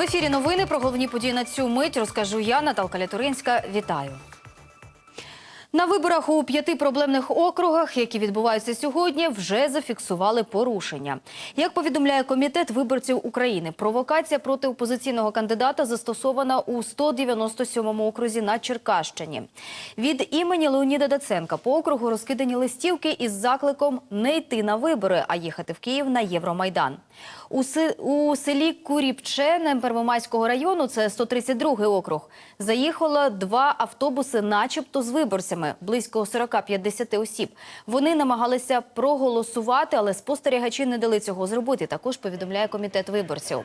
В ефірі новини про головні події на цю мить розкажу я, Наталка Лятуринська. Вітаю. На виборах у п'яти проблемних округах, які відбуваються сьогодні, вже зафіксували порушення. Як повідомляє комітет виборців України, провокація проти опозиційного кандидата застосована у 197-му окрузі на Черкащині. Від імені Леоніда Даценка по округу розкидані листівки із закликом не йти на вибори, а їхати в Київ на Євромайдан. У, се- селі Куріпчене Первомайського району, це 132-й округ, заїхало два автобуси, начебто з виборцями, близько 40-50 осіб. Вони намагалися проголосувати, але спостерігачі не дали цього зробити. Також повідомляє комітет виборців.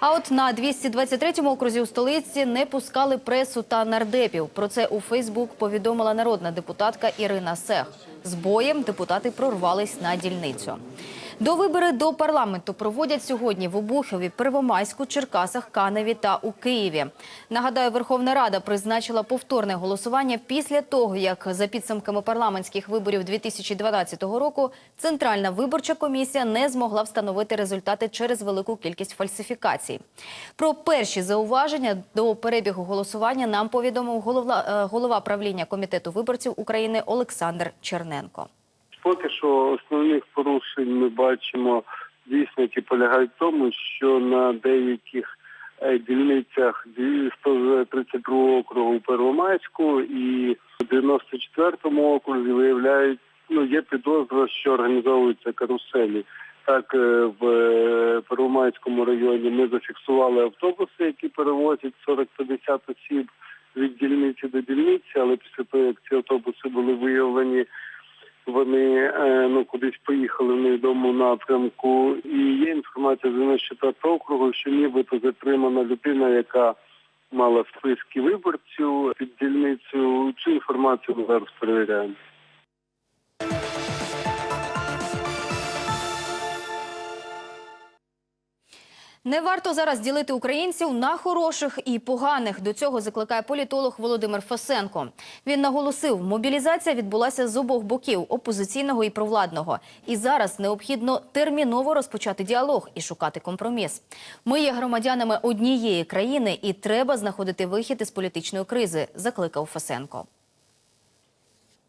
А от на 223-му окрузі у столиці не пускали пресу та нардепів. Про це у Фейсбук повідомила народна депутатка Ірина Сех. З боєм депутати прорвались на дільницю. До вибори до парламенту проводять сьогодні в Обухові, Первомайську, Черкасах, Каневі та у Києві. Нагадаю, Верховна Рада призначила повторне голосування після того, як за підсумками парламентських виборів 2012 року Центральна виборча комісія не змогла встановити результати через велику кількість фальсифікацій. Про перші зауваження до перебігу голосування нам повідомив голова, е, голова правління комітету виборців України Олександр Черненко. Поки що основних порушень ми бачимо дійсно, які полягають в тому, що на деяких е, дільницях 132 округу Первомайську і в 94-му окрузі виявляють, ну є підозра, що організовуються каруселі. Так, е, в е, Первомайському районі ми зафіксували автобуси, які перевозять 40-50 осіб від дільниці до дільниці, але після того, як ці автобуси були виявлені вони е, ну кудись поїхали в невідомому напрямку. І є інформація з 94 округу, що нібито затримана людина, яка мала списки виборців під дільницю. Цю інформацію ми зараз перевіряємо. Не варто зараз ділити українців на хороших і поганих. До цього закликає політолог Володимир Фасенко. Він наголосив, мобілізація відбулася з обох боків опозиційного і провладного. І зараз необхідно терміново розпочати діалог і шукати компроміс. Ми є громадянами однієї країни, і треба знаходити вихід із політичної кризи. Закликав Фасенко.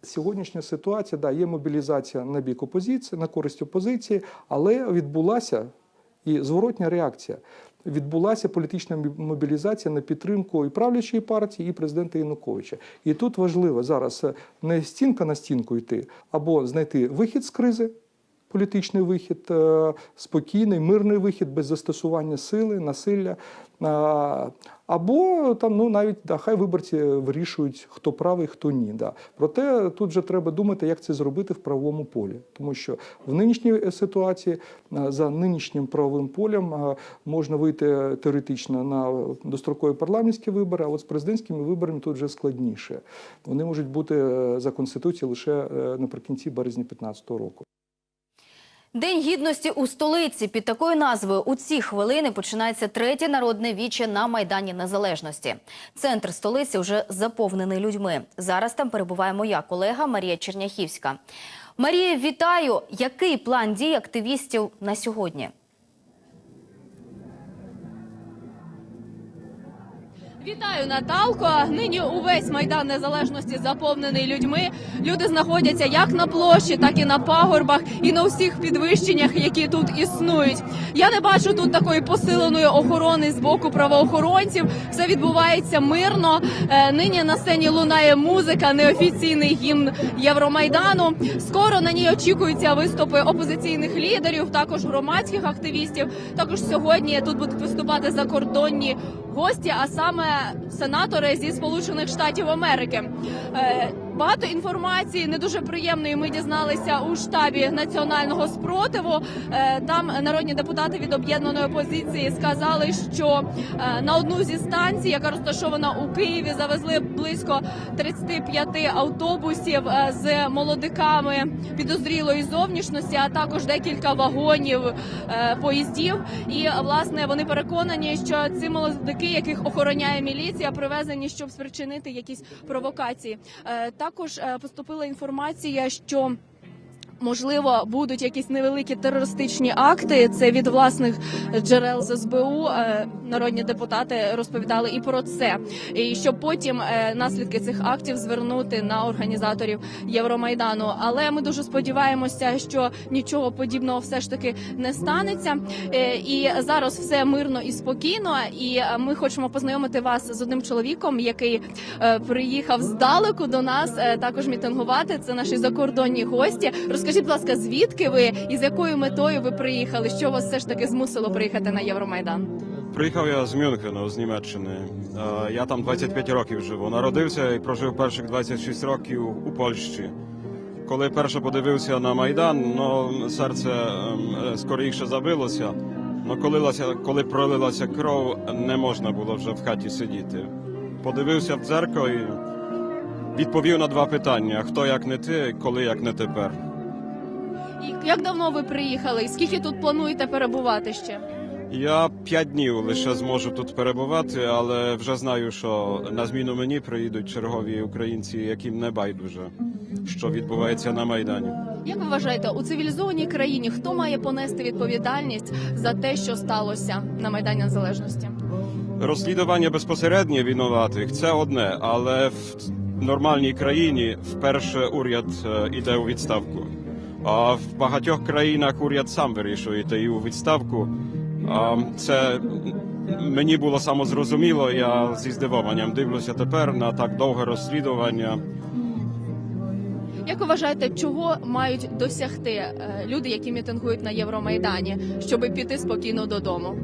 Сьогоднішня ситуація, да, є мобілізація на бік опозиції, на користь опозиції, але відбулася і зворотня реакція. Відбулася політична мобілізація на підтримку і правлячої партії, і президента Януковича. І тут важливо зараз е, не стінка на стінку йти, або знайти вихід з кризи, політичний вихід, е, спокійний, мирний вихід без застосування сили, насилля. Або там ну навіть да, хай виборці вирішують, хто правий, хто ні. Да. Проте тут вже треба думати, як це зробити в правовому полі, тому що в нинішній е, ситуації е, за нинішнім правовим полем можна вийти теоретично на дострокові парламентські вибори, а от з президентськими виборами тут вже складніше. Вони можуть бути за конституцією лише наприкінці березня 2015 року. День гідності у столиці під такою назвою у ці хвилини починається третє народне віче на майдані Незалежності. Центр столиці вже заповнений людьми. Зараз там перебуває моя колега Марія Черняхівська. Марія, вітаю! Який план дій активістів на сьогодні? Вітаю, Наталко. Нині увесь майдан незалежності заповнений людьми. Люди знаходяться як на площі, так і на пагорбах, і на всіх підвищеннях, які тут існують. Я не бачу тут такої посиленої охорони з боку правоохоронців. Все відбувається мирно. Е, Нині на сцені лунає музика, неофіційний гімн Євромайдану. Скоро на ній очікуються виступи опозиційних лідерів, також громадських активістів. Також сьогодні тут будуть виступати закордонні гості, а саме сенатори зі Сполучених Штатів Америки. Багато інформації не дуже приємної. Ми дізналися у штабі національного спротиву. Е, Там народні депутати від об'єднаної опозиції сказали, що е, на одну зі станцій, яка розташована у Києві, завезли близько 35 автобусів е, з молодиками підозрілої зовнішності, а також декілька вагонів поїздів. І власне вони переконані, що ці молодики, яких охороняє міліція, привезені, щоб спричинити якісь провокації. Е, Також е, поступила інформація, що Можливо, будуть якісь невеликі терористичні акти. Це від власних джерел з СБУ. Народні депутати розповідали і про це, і щоб потім е, наслідки цих актів звернути на організаторів Євромайдану. Але ми дуже сподіваємося, що нічого подібного все ж таки не станеться. Е, І зараз все мирно і спокійно. І е, ми хочемо познайомити вас з одним чоловіком, який приїхав здалеку до нас також мітингувати. Це наші закордонні гості. Розкажіть, будь ласка, звідки ви і з якою метою ви приїхали? Що вас все ж таки змусило приїхати на Євромайдан? Приїхав я з Мюнхену, з Німеччини. Е, Я там 25 років живу. Народився і прожив перших 26 років у Польщі. Коли перше подивився на Майдан, ну, серце ем, е, скоріше забилося. Ну, коли, коли пролилася кров, не можна було вже в хаті сидіти. Подивився в дзеркало і відповів на два питання: хто як не ти, коли як не тепер. Як давно ви приїхали? Скільки тут плануєте перебувати ще? Я п'ять днів лише зможу тут перебувати, але вже знаю, що на зміну мені приїдуть чергові українці, яким не байдуже, що відбувається на майдані. Як ви вважаєте, у цивілізованій країні хто має понести відповідальність за те, що сталося на майдані незалежності? Розслідування безпосередньо винуватих це одне, але в нормальній країні вперше уряд е, іде у відставку. А в багатьох країнах уряд сам вирішує йти у відставку. Це мені було самозрозуміло. Я зі здивуванням дивлюся тепер на так довге розслідування. Як ви вважаєте, чого мають досягти е, люди, які мітингують на Євромайдані, щоб піти спокійно додому?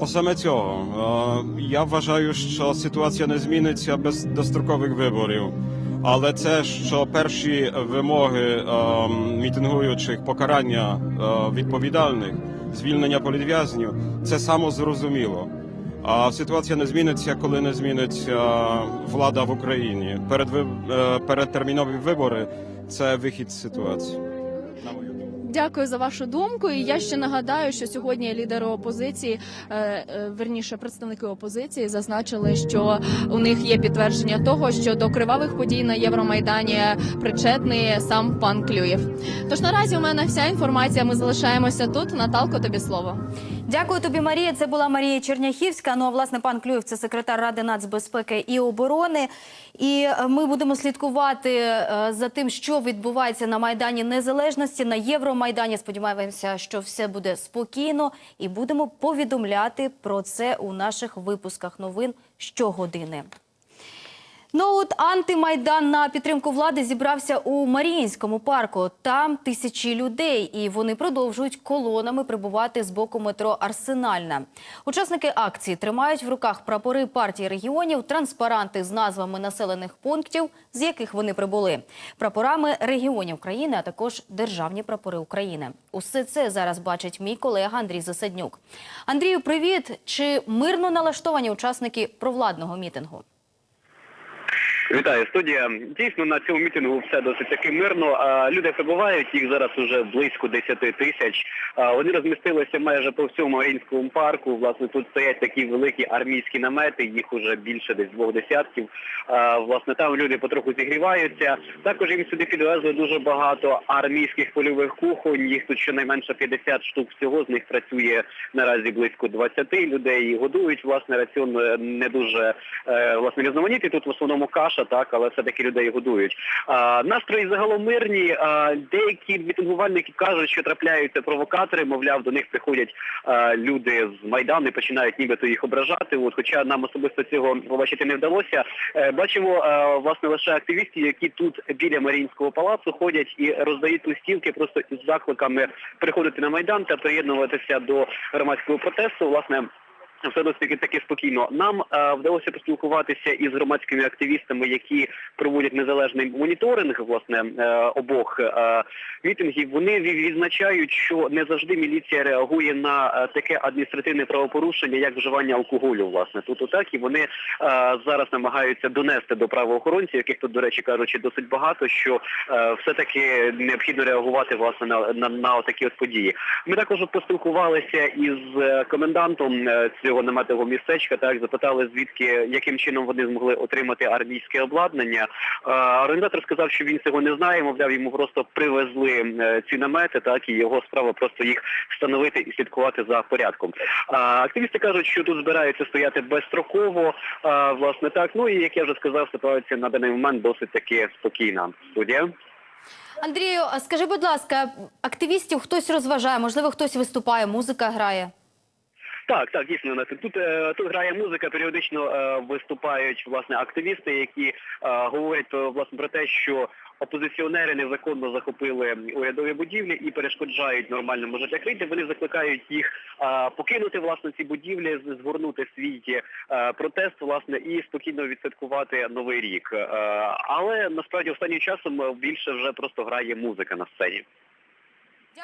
О саме цього Е, я вважаю, що ситуація не зміниться без дострокових виборів. Але це, що перші вимоги е, мітингуючих покарання е, відповідальних, звільнення політв'язнів, це самозрозуміло. А ситуація не зміниться, коли не зміниться влада в Україні. Перед е, передтермінові вибори це вихід з ситуації. Дякую за вашу думку. І я ще нагадаю, що сьогодні лідери опозиції, е, е, верніше представники опозиції, зазначили, що у них є підтвердження того, що до кривавих подій на Євромайдані причетний сам пан Клюєв. Тож наразі у мене вся інформація. Ми залишаємося тут. Наталко, тобі слово. Дякую тобі, Марія. Це була Марія Черняхівська. Ну а власне пан Клюєв, це секретар Ради нацбезпеки і оборони. І е, ми будемо слідкувати е, за тим, що відбувається на майдані незалежності на Євромайдані. Сподіваємося, що все буде спокійно, і будемо повідомляти про це у наших випусках новин щогодини. Ну от антимайдан на підтримку влади зібрався у Маріїнському парку. Там тисячі людей, і вони продовжують колонами прибувати з боку метро Арсенальна. Учасники акції тримають в руках прапори партії регіонів, транспаранти з назвами населених пунктів, з яких вони прибули, прапорами регіонів країни, а також державні прапори України. Усе це зараз бачить мій колега Андрій Засаднюк. Андрію, привіт! Чи мирно налаштовані учасники провладного мітингу? Вітаю, студія. Дійсно на цьому мітингу все досить таки мирно. Люди прибувають, їх зараз уже близько 10 тисяч. Вони розмістилися майже по всьому Маріїнському парку. Власне, тут стоять такі великі армійські намети, їх уже більше десь двох десятків. Власне, там люди потроху зігріваються. Також їм сюди підвезли дуже багато армійських польових кухонь. Їх тут щонайменше 50 штук всього. З них працює наразі близько 20 людей. Годують власне раціон е, не дуже е, власне різноманітний. Тут в основному каша, так, але все-таки людей годують. А, настрої загалом мирні. А, деякі мітингувальники кажуть, що трапляються провокатори. Мовляв, до них приходять а, люди з майдану і починають нібито їх ображати. От, хоча нам особисто цього побачити не вдалося. Е, бачимо е, власне лише активістів, які тут біля Маріїнського палацу ходять і роздають листівки просто із закликами приходити на майдан та приєднуватися до громадського протесту. Власне. Все досить таки спокійно. Нам е, вдалося поспілкуватися із громадськими активістами, які проводять незалежний моніторинг власне е, обох е, мітингів. Вони відзначають, що не завжди міліція реагує на е, таке адміністративне правопорушення, як вживання алкоголю. Власне, тут отак і вони е, зараз намагаються донести до правоохоронців, яких тут, до речі, кажучи, досить багато, що е, все таки необхідно реагувати власне на, на, на такі от події. Ми також поспілкувалися із е, комендантом е, цього наметового містечка. Так запитали, звідки яким чином вони змогли отримати армійське обладнання. Е, Організатор сказав, що він цього не знає. Мовляв, йому просто привезли е, ці намети, так і його справа просто їх встановити і слідкувати за порядком. Активісти кажуть, що тут збираються стояти безстроково. Власне так. Ну і як я вже сказав, ситуація на даний момент досить таки спокійна. Студія. Андрію, а скажи, будь ласка, активістів хтось розважає, можливо, хтось виступає, музика грає. Так, так, дійсно Настя. тут е, тут грає музика. Періодично е, виступають власне активісти, які е, говорять власне про те, що опозиціонери незаконно захопили урядові будівлі і перешкоджають нормальному життя країни. Вони закликають їх покинути власне ці будівлі, згорнути свій протест, власне, і спокійно відсвяткувати новий рік. Але насправді останнім часом більше вже просто грає музика на сцені.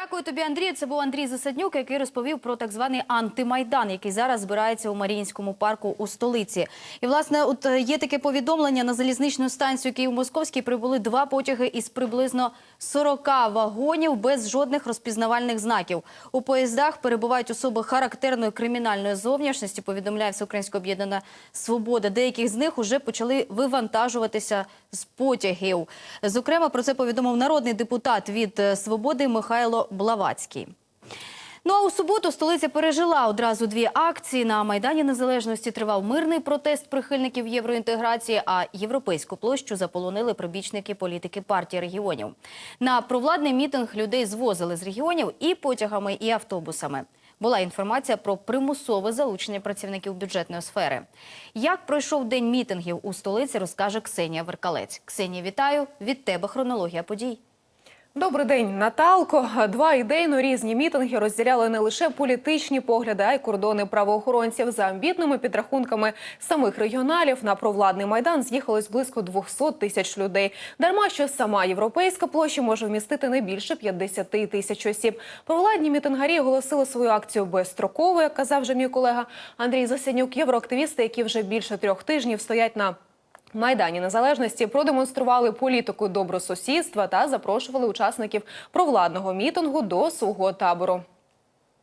Дякую тобі, Андрій. Це був Андрій Засаднюк, який розповів про так званий антимайдан, який зараз збирається у Маріїнському парку у столиці. І власне, от е, є таке повідомлення на залізничну станцію Київ-Московський прибули два потяги із приблизно 40 вагонів без жодних розпізнавальних знаків. У поїздах перебувають особи характерної кримінальної зовнішності. Повідомляє Всеукраїнська об'єднана свобода. Деяких з них уже почали вивантажуватися з потягів. Зокрема, про це повідомив народний депутат від е, свободи Михайло Блавацький. Ну а у суботу столиця пережила одразу дві акції. На Майдані Незалежності тривав мирний протест прихильників євроінтеграції, а європейську площу заполонили прибічники політики партії регіонів. На провладний мітинг людей звозили з регіонів і потягами, і автобусами. Була інформація про примусове залучення працівників бюджетної сфери. Як пройшов день мітингів у столиці, розкаже Ксенія Веркалець. Ксенія, вітаю! Від тебе хронологія подій. Добрий день, Наталко. Два ідейно різні мітинги розділяли не лише політичні погляди, а й кордони правоохоронців. За амбітними підрахунками самих регіоналів на провладний майдан з'їхалось близько 200 тисяч людей. Дарма що сама європейська площа може вмістити не більше 50 тисяч осіб. Провладні мітингарі оголосили свою акцію безстроково, як казав вже мій колега Андрій Засянюк. Євроактивісти, які вже більше трьох тижнів стоять на Майдані Незалежності продемонстрували політику добросусідства та запрошували учасників провладного мітингу до свого табору.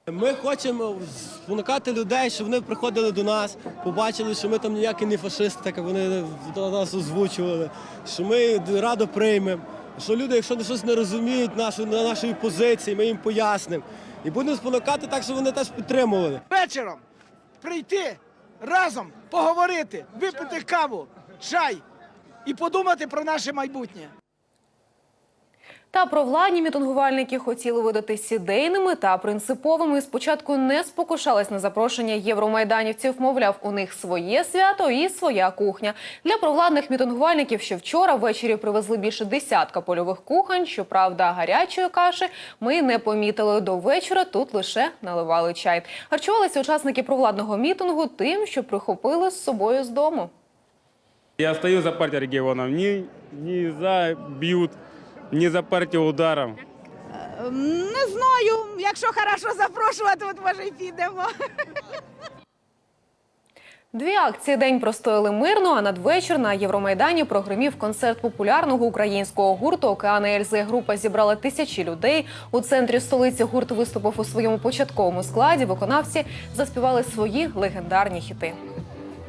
Ми хочемо спонукати людей, щоб вони приходили до нас, побачили, що ми там ніякі не фашисти, так як вони до нас озвучували, що ми радо приймемо. Що люди, якщо щось не розуміють нашу, на нашої позиції, ми їм пояснимо. І будемо спонукати так, щоб вони теж підтримували. вечором прийти разом, поговорити, випити каву, чай і подумати про наше майбутнє. Та провладні мітингувальники хотіли видатись ідейними та принциповими. Спочатку не спокушались на запрошення євромайданівців. Мовляв, у них своє свято і своя кухня. Для провладних мітингувальників, що вчора ввечері привезли більше десятка польових кухонь. Щоправда, гарячої каші ми не помітили до вечора. Тут лише наливали чай. Харчувалися учасники провладного мітингу тим, що прихопили з собою з дому. Я стою за партию регионов, не, не за бьют, не за партию ударов. Не знаю. Якщо хорошо запрошувати, от може й підемо. Дві акції день простояли мирно, а надвечір на Євромайдані прогримів концерт популярного українського гурту Океани Ельзи. Група зібрала тисячі людей. У центрі столиці гурт виступив у своєму початковому складі. Виконавці заспівали свої легендарні хіти.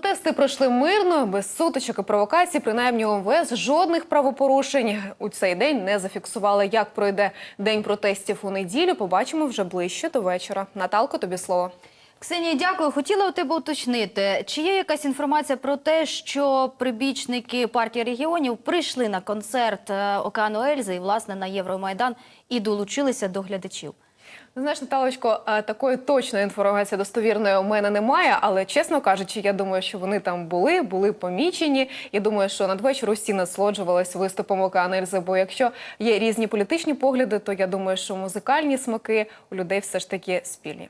Протести пройшли мирно, без сутичок і провокацій. Принаймні у МВС жодних правопорушень у цей день не зафіксували. Як пройде день протестів у неділю, побачимо вже ближче до вечора. Наталко, тобі слово. Ксенія, дякую. Хотіла у тебе уточнити, чи є якась інформація про те, що прибічники партії регіонів прийшли на концерт е, Океану Ельзи і, власне, на Євромайдан і долучилися до глядачів? Знаєш, Наталочко, такої точної інформації достовірної у мене немає, але чесно кажучи, я думаю, що вони там були, були помічені. Я думаю, що надвечір усі насолоджувались виступом Ельзи. Бо якщо є різні політичні погляди, то я думаю, що музикальні смаки у людей все ж таки спільні.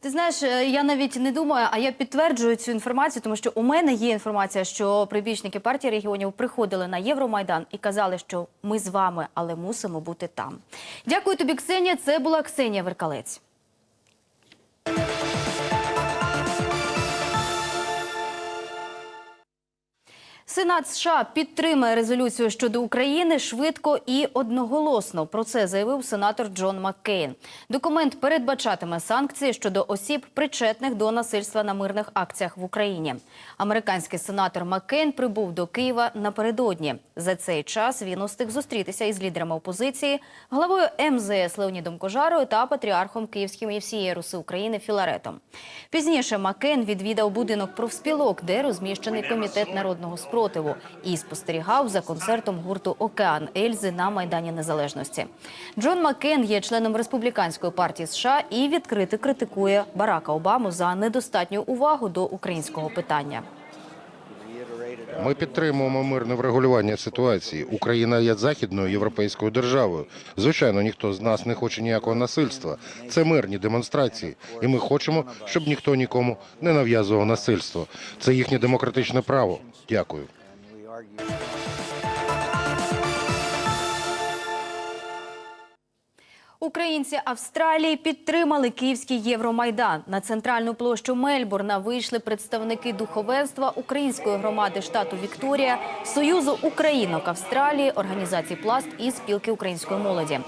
Ти знаєш, е, я навіть не думаю, а я підтверджую цю інформацію, тому що у мене є інформація, що прибічники партії регіонів приходили на Євромайдан і казали, що ми з вами, але мусимо бути там. Дякую тобі, Ксенія. Це була Ксенія Веркалець. Сенат США підтримає резолюцію щодо України швидко і одноголосно. Про це заявив сенатор Джон Маккейн. Документ передбачатиме санкції щодо осіб, причетних до насильства на мирних акціях в Україні. Американський сенатор Маккейн прибув до Києва напередодні. За цей час він устиг зустрітися із лідерами опозиції, главою МЗС Леонідом Кожарою та патріархом Київським і Руси України Філаретом. Пізніше Маккейн відвідав будинок профспілок, де розміщений комітет народного спротиву, і спостерігав за концертом гурту Океан Ельзи на майдані Незалежності. Джон Маккейн є членом республіканської партії США і відкрито критикує Барака Обаму за недостатню увагу до українського питання. Ми підтримуємо мирне врегулювання ситуації. Україна є західною європейською державою. Звичайно, ніхто з нас не хоче ніякого насильства. Це мирні демонстрації, і ми хочемо, щоб ніхто нікому не нав'язував насильство. Це їхнє демократичне право. Дякую. argue. Українці Австралії підтримали київський Євромайдан. На центральну площу Мельбурна вийшли представники духовенства української громади штату Вікторія, Союзу Українок Австралії, організації Пласт і спілки української молоді.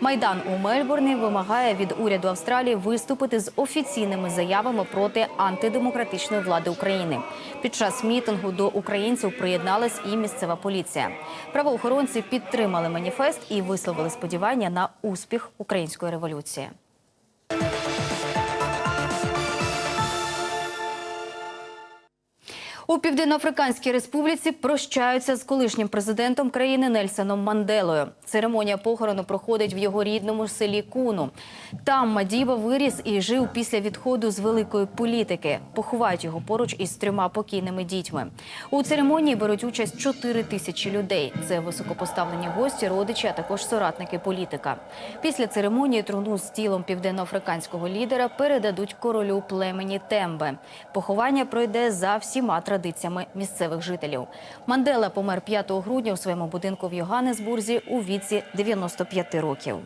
Майдан у Мельбурні вимагає від уряду Австралії виступити з офіційними заявами проти антидемократичної влади України. Під час мітингу до українців приєдналась і місцева поліція. Правоохоронці підтримали маніфест і висловили сподівання на успіх української революції. У Південноафриканській республіці прощаються з колишнім президентом країни Нельсоном Манделою. Церемонія похорону проходить в його рідному селі Куну. Там Мадіба виріс і жив після відходу з великої політики. Поховають його поруч із трьома покійними дітьми. У церемонії беруть участь 4 тисячі людей. Це високопоставлені гості, родичі, а також соратники політика. Після церемонії труну з тілом південноафриканського лідера передадуть королю племені Тембе. Поховання пройде за всіма традиціями місцевих жителів. Мандела помер 5 грудня у своєму будинку в Йоганнесбурзі у віці 95 років.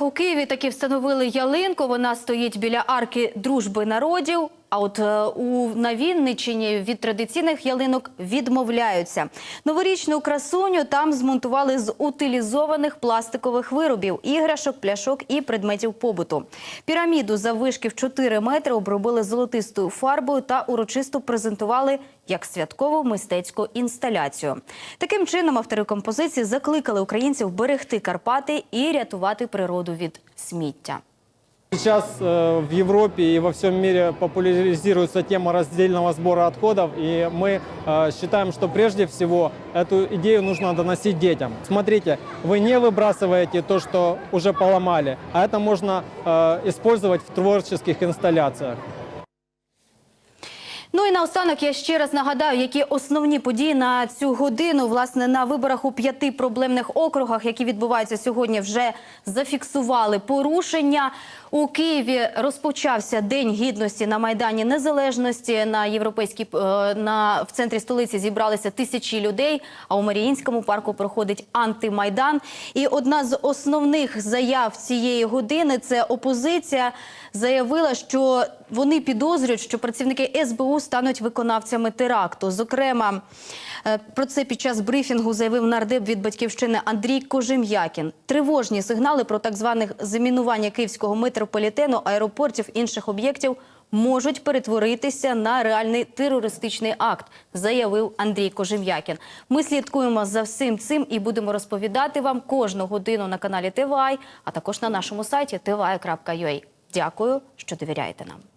У Києві таки встановили ялинку. Вона стоїть біля арки дружби народів. А от е, у на Вінниччині від традиційних ялинок відмовляються. Новорічну красуню там змонтували з утилізованих пластикових виробів, іграшок, пляшок і предметів побуту. Піраміду заввишки в 4 метри обробили золотистою фарбою та урочисто презентували як святкову мистецьку інсталяцію. Таким чином автори композиції закликали українців берегти Карпати і рятувати природу від сміття. Сейчас э, в Европе и во всем мире популяризируется тема раздельного сбора отходов, и мы э, считаем, что прежде всего эту идею нужно доносить детям. Смотрите, вы не выбрасываете то, что уже поломали, а это можно э, использовать в творческих инсталляциях. Ну і наостанок я ще раз нагадаю, які основні події на цю годину. Власне, на виборах у п'яти проблемних округах, які відбуваються сьогодні, вже зафіксували порушення. У Києві розпочався День гідності на Майдані Незалежності. На європейській е, на в центрі столиці зібралися тисячі людей. А у Маріїнському парку проходить антимайдан. І одна з основних заяв цієї години це опозиція заявила, що вони підозрюють, що працівники СБУ стануть виконавцями теракту. Зокрема, е, про це під час брифінгу заявив нардеп від батьківщини Андрій Кожем'якін. Тривожні сигнали про так званих замінування київського метрополітену, аеропортів інших об'єктів можуть перетворитися на реальний терористичний акт, заявив Андрій Кожем'якін. Ми слідкуємо за всім цим і будемо розповідати вам кожну годину на каналі ТВАЙ, а також на нашому сайті tvi.ua. Дякую, що довіряєте нам.